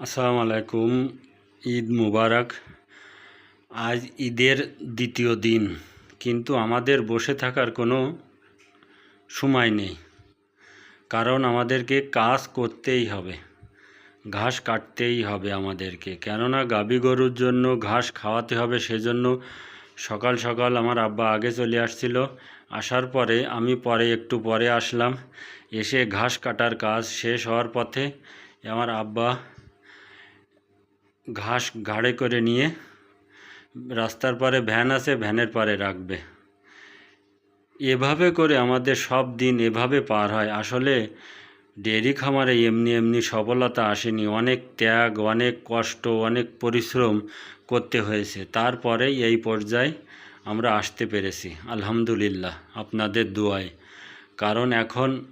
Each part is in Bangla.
আসসালামু আলাইকুম, ঈদ মুবারক। আজ ঈদের দ্বিতীয় দিন, কিন্তু আমাদের বসে থাকার কোনো সময় নেই। কারণ আমাদেরকে কাজ করতেই হবে, ঘাস কাটতেই হবে আমাদেরকে। কেননা গাভী গরুর জন্য ঘাস খাওয়াতে হবে সেজন্য সকাল সকাল আমার আব্বা আগে চলে আসছিল। আসার পরে আমি পরে একটু পরে আসলাম। এসে ঘাস কাটার কাজ শেষ হওয়ার পথে আমার আব্বা ঘাস ঘাড়ে করে নিয়ে রাস্তার পারে ভ্যান আছে, ভ্যানের পারে রাখবে। এভাবে করে আমাদের সব দিন এভাবে পার হয়। আসলে ডেয়ারি খামারে এমনি এমনি সফলতা আসেনি। অনেক ত্যাগ, অনেক কষ্ট, অনেক পরিশ্রম করতে হয়েছে। তারপরে এই পর্যায়ে আমরা আসতে পেরেছি। আলহামদুলিল্লাহ, আপনাদের দোয়ায়। কারণ এখন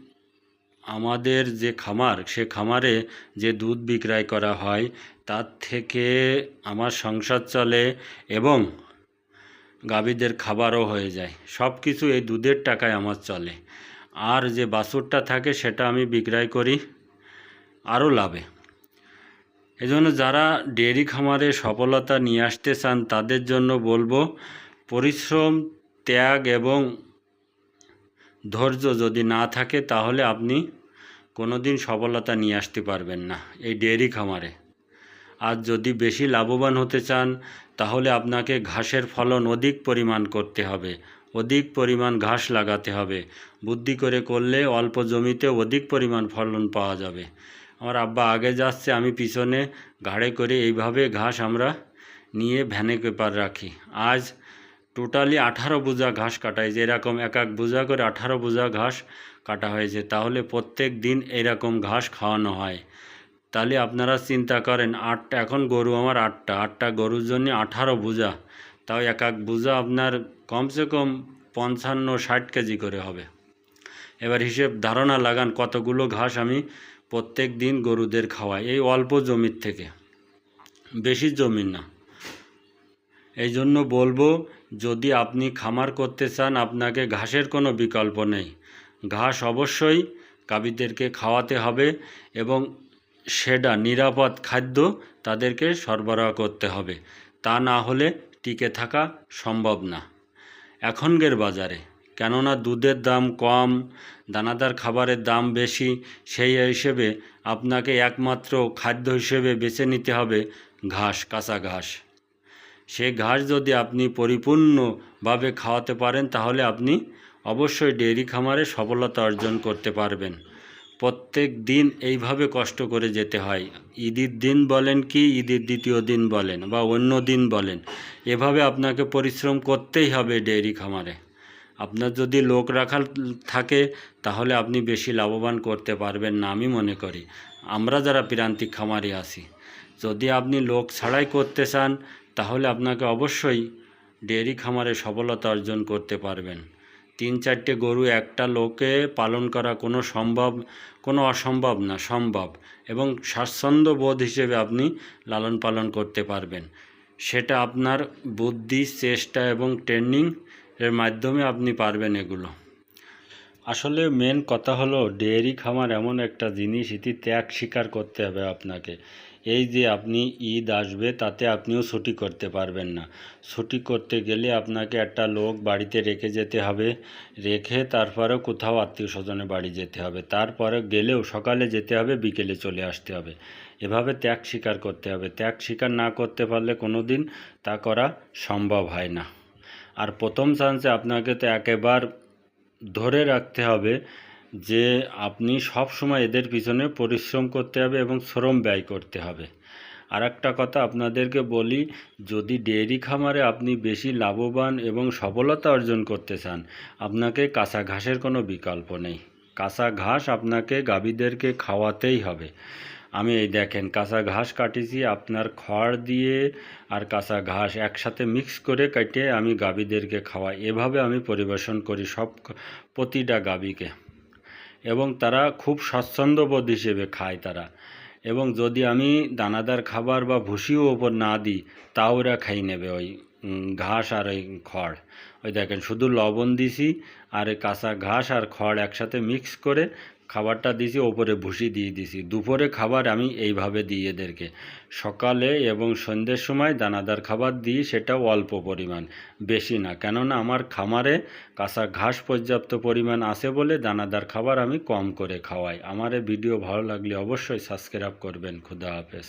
আমাদের যে খামার, সে খামারে যে দুধ বিক্রয় করা হয়, তার থেকে আমার সংসার চলে এবং গাভীদের খাবারও হয়ে যায়। সব কিছু এই দুধের টাকায় আমার চলে। আর যে বাছুরটা থাকে, সেটা আমি বিক্রয় করি আরও লাভে। এজন্য যারা ডেয়ারি খামারে সফলতা নিয়ে আসতে চান, তাদের জন্য বলব, পরিশ্রম, ত্যাগ এবং ধৈর্য যদি না থাকে, তাহলে আপনি কোনো দিন সফলতা নিয়ে আসতে পারবেন না এই ডেয়ারি খামারে। আর যদি বেশি লাভবান হতে চান, তাহলে আপনাকে ঘাসের ফলন অধিক পরিমাণ করতে হবে, অধিক পরিমাণ ঘাস লাগাতে হবে, বুদ্ধি করে করলে অল্প জমিতে অধিক পরিমাণ ফলন পাওয়া যাবে। আমার আব্বা আগে যাচ্ছে, আমি পিছনে ঘাড়ে করে এইভাবে ঘাস আমরা নিয়ে ভ্যানে পেপার রাখি। আজ টোটালি আঠারো বোঝা ঘাস কাটাই যে এরকম এক এক বোঝা করে আঠারো বোঝা ঘাস কাটা হয়েছে, তাহলে প্রত্যেক দিন এরকম ঘাস খাওয়ানো হয়। তাহলে আপনারা চিন্তা করেন, আটটা, এখন গরু আমার আটটা আটটা গরুর জন্য আঠারো বোঝা তাও এক এক বোঝা আপনার কমসে কম পঞ্চান্ন, ষাট কেজি করে হবে। এবার হিসেব ধারণা লাগান, কতগুলো ঘাস আমি প্রত্যেক দিন গরুদের খাওয়াই, এই অল্প জমির থেকে। বেশি জমি না। এই জন্য বলব, যদি আপনি খামার করতে চান, আপনাকে ঘাসের কোনো বিকল্প নেই। ঘাস অবশ্যই গাভীদেরকে খাওয়াতে হবে এবং সেটা নিরাপদ খাদ্য তাদেরকে সরবরাহ করতে হবে। তা না হলে টিকে থাকা সম্ভব না। এখনকার বাজারে, কেননা দুধের দাম কম, দানাদার খাবারের দাম বেশি, সেই হিসেবে আপনাকে একমাত্র খাদ্য হিসেবে বেছে নিতে হবে ঘাস, কাঁচা ঘাস। সে ঘাস যদি আপনি পরিপূর্ণভাবে খাওয়াতে পারেন, তাহলে আপনি অবশ্যই ডেয়ারি খামারে সফলতা অর্জন করতে পারবেন। প্রত্যেক দিন এইভাবে কষ্ট করে যেতে হয়। ঈদের দিন বলেন কি, ঈদের দ্বিতীয় দিন বলেন বা অন্য দিন বলেন, এভাবে আপনাকে পরিশ্রম করতেই হবে ডেয়ারি খামারে। আপনার যদি লোক রাখার থাকে, তাহলে আপনি বেশি লাভবান করতে পারবেন না, আমি মনে করি। আমরা যারা প্রান্তিক খামারে আছি, যদি আপনি লোক ছাড়াই করতে চান তাহলে আপনাকে অবশ্যই ডেয়ারি খামারে সফলতা অর্জন করতে পারবেন। তিন চারটে গরু একটা লোকে পালন করা কোনো সম্ভব, কোনো অসম্ভব না, সম্ভব এবং স্বাচ্ছন্দ্য বোধ হিসেবে আপনি লালন পালন করতে পারবেন। সেটা আপনার বুদ্ধি, চেষ্টা এবং ট্রেনিং এর মাধ্যমে আপনি পারবেন এগুলো। আসলে মেন কথা হলো, ডেয়ারি খামার এমন একটা জিনিস, এটি ত্যাগ স্বীকার করতে হবে আপনাকে। এই যে আপনি ঈদ আসবে, তাতে আপনিও ছুটি করতে পারবেন না। ছুটি করতে গেলে আপনাকে একটা লোক বাড়িতে রেখে যেতে হবে। রেখে তারপরে কোথাও আত্মীয় স্বজনের বাড়ি যেতে হবে। তারপরে গেলেও সকালে যেতে হবে, বিকেলে চলে আসতে হবে। এভাবে ত্যাগ স্বীকার করতে হবে। ত্যাগ স্বীকার না করতে পারলে কোনো দিন তা করা সম্ভব হয় না। আর প্রথম চান্সে আপনাকে তো একেবার ধরে রাখতে হবে যে আপনি সব সময় এদের পিছনে পরিশ্রম করতে হবে এবং শ্রম ব্যয় করতে হবে। আর একটা কথা আপনাদেরকে বলি, যদি ডেয়ারি খামারে আপনি বেশি লাভবান এবং সফলতা অর্জন করতে চান, আপনাকে কাঁচা ঘাসের কোনো বিকল্প নেই। কাঁচা ঘাস আপনাকে গাভীদেরকে খাওয়াতেই হবে। আমি এই দেখেন, কাঁচা ঘাস কাটিছি আপনার খড় দিয়ে আর কাঁচা ঘাস একসাথে মিক্স করে কেটে আমি গাভীদেরকে খাওয়াই। এভাবে আমি পরিবেশন করি সব প্রতিটা গাভীকে। এবং তারা খুব স্বাচ্ছন্দ্যবোধ হিসেবে খায় তারা। এবং যদি আমি দানাদার খাবার বা ভুসিও ওপর না দিই, তাও ওরা খাই নেবে ওই ঘাস আর ওই খড়। ওই দেখেন, শুধু লবণ দিছি আর কাঁচা ঘাস আর খড় একসাথে মিক্স করে খাবারটা দিছি, ওপরে ভুসি দিয়ে দিছি। দুপুরে খাবার আমি এইভাবে দিই এদেরকে। সকালে এবং সন্ধ্যের সময় দানাদার খাবার দিই, সেটা অল্প পরিমাণ, বেশি না। কেননা আমার খামারে কাঁচা ঘাস পর্যাপ্ত পরিমাণ আছে বলে দানাদার খাবার আমি কম করে খাওয়াই। আমার ভিডিও ভালো লাগলে অবশ্যই সাবস্ক্রাইব করবেন। খুদা হাফেজ।